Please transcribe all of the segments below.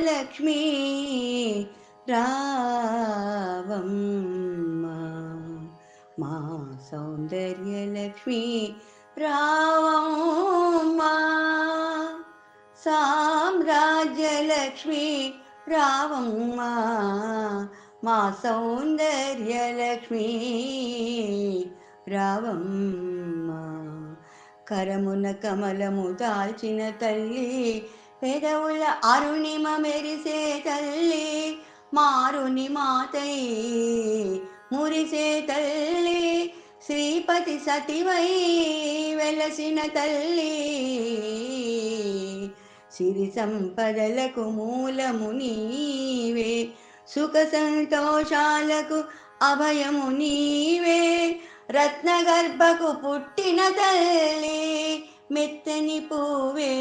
లక్ష్మీ రావమ్మ. మా సౌందర్య లక్ష్మీ రావమ్మ. సామ్రాజ్య లక్ష్మీ రావమ్మ. మా సౌందర్య లక్ష్మీ రావమ్మ. కరమున కమలము దాల్చిన తల్లి పెదవుల అరుణిమ మెరిసే తల్లి మారుని మాతై మురిసే తల్లి శ్రీపతి సతివై వెలసిన తల్లి. సిరి సంపదలకు మూలము నీవే సుఖ సంతోషాలకు అభయము నీవే. రత్నగర్భకు పుట్టిన తల్లి మెత్తని పూవే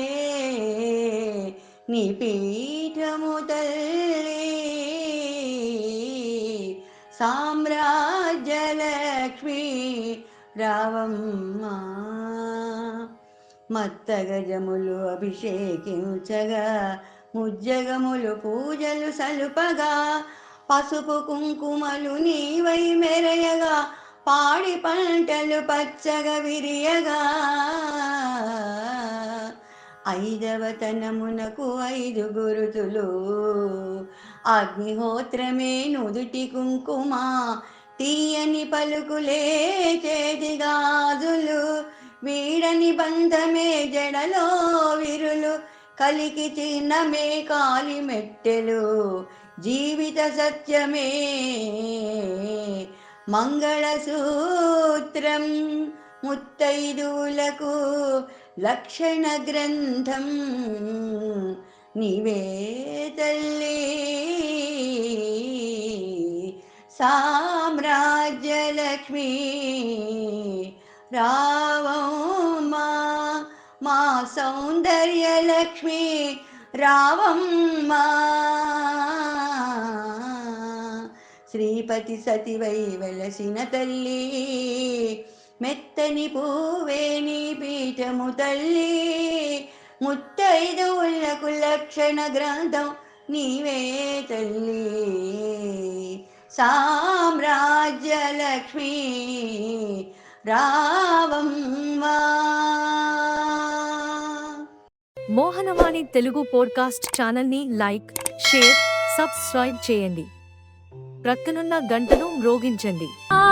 నీ పీఠము తల్లి సామ్రాజ్యలక్ష్మి రావమ్మ. మత్తగజములు అభిషేకించగా ముజ్జగములు పూజలు సలుపగా పసుపు కుంకుమలు నీవై మెరయగా పాడి పంటలు పచ్చగా విరియగా. ఐదవతనమునకు ఐదు గురుతులు. అగ్నిహోత్రమే నుదుటి కుంకుమ తీయని పలుకులే చేతి గాజులు వీడని బంధమే జడలో విరులు కలికి చిన్నమే కాలి మెట్టెలు. జీవిత సత్యమే మంగళసూత్రం ముత్తైదువులకు లక్షణ గ్రంథం నీవే తల్లి. సామ్రాజ్యలక్ష్మి రావమ్మా మా సౌందర్యలక్ష్మి రావమ్మా. శ్రీపతి సతివై వెలసిన తల్లి మెత్తని పూవే నీ పీఠము తల్లి ముత్తైదువులకు లక్షణ గ్రంథం నీవే తల్లి సామ్రాజ్యలక్ష్మి రావమ్మా మోహనవాణి తెలుగు పోడ్కాస్ట్ ఛానల్ని లైక్ షేర్ సబ్స్క్రైబ్ చేయండి. ప్రక్కనున్న గంటను మ్రోగించండి. ఆ